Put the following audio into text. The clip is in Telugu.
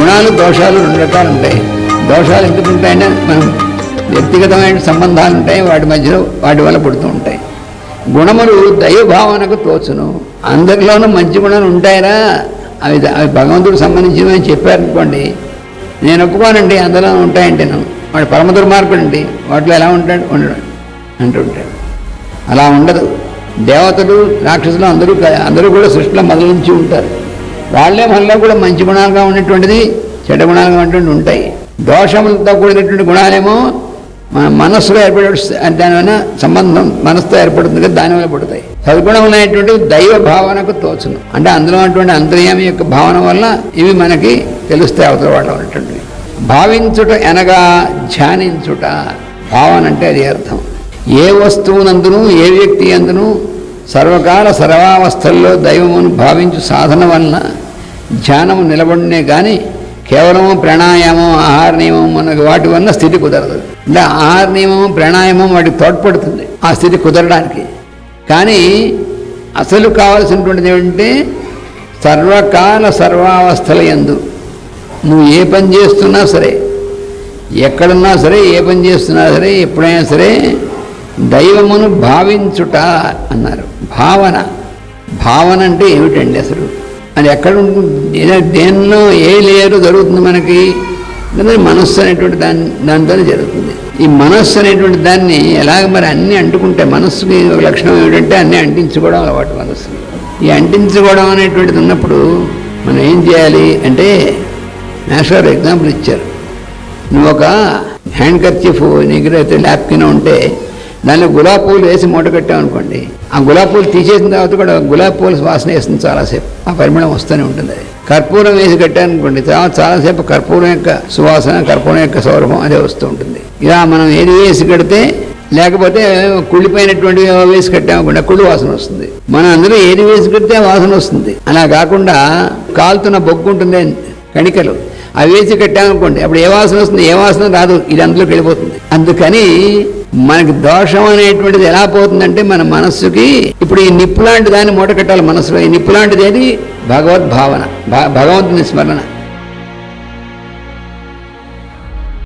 గుణాలు దోషాలు రెండు రకాలు ఉంటాయి. దోషాలు ఎందుకు ఉంటాయంటే మనం వ్యక్తిగతమైన సంబంధాలు ఉంటాయి వాటి మధ్యలో వాటి వల్ల పుడుతూ ఉంటాయి. గుణములు దైవ భావనకు తోచును. అందరిలోనూ మంచి గుణాలు ఉంటాయరా? అవి అవి భగవంతుడికి సంబంధించినవి అని చెప్పారనుకోండి నేను ఒప్పుకోనండి అందులో ఉంటాయంటే నేను. వాడు పరమ దుర్మార్గుడు అండి వాటిలో ఎలా ఉంటాడు? ఉండడు. అంటుంటాడు అలా ఉండదు. దేవతలు రాక్షసులు అందరూ అందరూ కూడా సృష్టిలో మొదలు నుంచి ఉంటారు. వాళ్ళే మనలో కూడా మంచి గుణాలుగా ఉన్నటువంటిది చెడ్డ గుణాలుగా ఉన్నటువంటి ఉంటాయి. దోషములతో కూడినటువంటి గుణాలేమో మన మనస్సులో ఏర్పడే దానివల్ల సంబంధం మనసుతో ఏర్పడుతుంది కదా దానివల్ల పడతాయి. సద్గుణం అనేటువంటి దైవ భావనకు తోచును. అంటే అందులో ఉన్నటువంటి అంతర్యామి యొక్క భావన వల్ల ఇవి మనకి తెలుస్తాయి అవతల వాళ్ళ ఉన్నటువంటివి. భావించుట అనగా ధ్యానించుట. భావన అంటే అది అర్థం. ఏ వస్తువునందును ఏ వ్యక్తి అందును సర్వకాల సర్వావస్థల్లో దైవమును భావించు సాధన వలన ధ్యానము నిలబడినే కానీ కేవలము ప్రాణాయామం ఆహార నియమం మనకు వాటి వలన స్థితి కుదరదు. అంటే ఆహార నియమం ప్రాణాయామం వాటికి తోడ్పడుతుంది ఆ స్థితి కుదరడానికి. కానీ అసలు కావాల్సినటువంటిది ఏమంటే సర్వకాల సర్వావస్థల ఎందు నువ్వు ఏ పని చేస్తున్నా సరే ఎక్కడున్నా సరే ఏ పని చేస్తున్నా సరే ఎప్పుడైనా సరే దైవమును భావించుట అన్నారు. భావన. భావన అంటే ఏమిటండి అసలు? అది ఎక్కడ ఉంటుంది? దేన్నో ఏ లేయరు జరుగుతుంది మనకి? మనస్సు అనేటువంటి దాని దానితోనే జరుగుతుంది. ఈ మనస్సు అనేటువంటి దాన్ని ఎలాగ మరి అన్నీ అంటుకుంటే మనస్సుకి ఒక లక్షణం ఏమిటంటే అన్నీ అంటించుకోవడం అలవాటు మనస్సు ఈ అంటించుకోవడం అనేటువంటిది ఉన్నప్పుడు మనం ఏం చేయాలి అంటే నేషనల్ ఎగ్జాంపుల్ ఇచ్చారు. నువ్వు ఒక హ్యాండ్ కర్చీఫ్ నీ దగ్గర అయితే ల్యాప్కిన్ ఉంటే దానిలో గులాబీ పూలు వేసి మూట కట్టామనుకోండి ఆ గులాబీ పూలు తీసేసిన తర్వాత కూడా గులాబీ పూల వాసన వేస్తుంది చాలాసేపు. ఆ పరిమళం వస్తూనే ఉంటుంది. అది కర్పూరం వేసి కట్టామనుకోండి తర్వాత చాలాసేపు కర్పూరం యొక్క సువాసన కర్పూరం యొక్క సౌరభం అదే వస్తూ ఉంటుంది. ఇలా మనం ఏది వేసి కడితే లేకపోతే కుళ్ళిపోయినటువంటి వేసి కట్టామకుండా కుళ్ళు వాసన వస్తుంది. మనం అందులో ఏది వేసి కడితే వాసన వస్తుంది. అలా కాకుండా కాలుతున్న బొగ్గు ఉంటుంది కణికలు. అవి వేసి కట్టామనుకోండి అప్పుడు ఏ వాసన వస్తుంది ఏ వాసన రాదు ఇది అందులోకి వెళ్ళిపోతుంది. అందుకని మనకి దోషం అనేటువంటిది ఎలా పోతుందంటే మన మనస్సుకి ఇప్పుడు ఈ నిప్పు లాంటి దాన్ని మూట కట్టాలి మనసులో ఈ నిప్పు లాంటిది ఏది? భగవద్భావన భగవంతుని స్మరణ.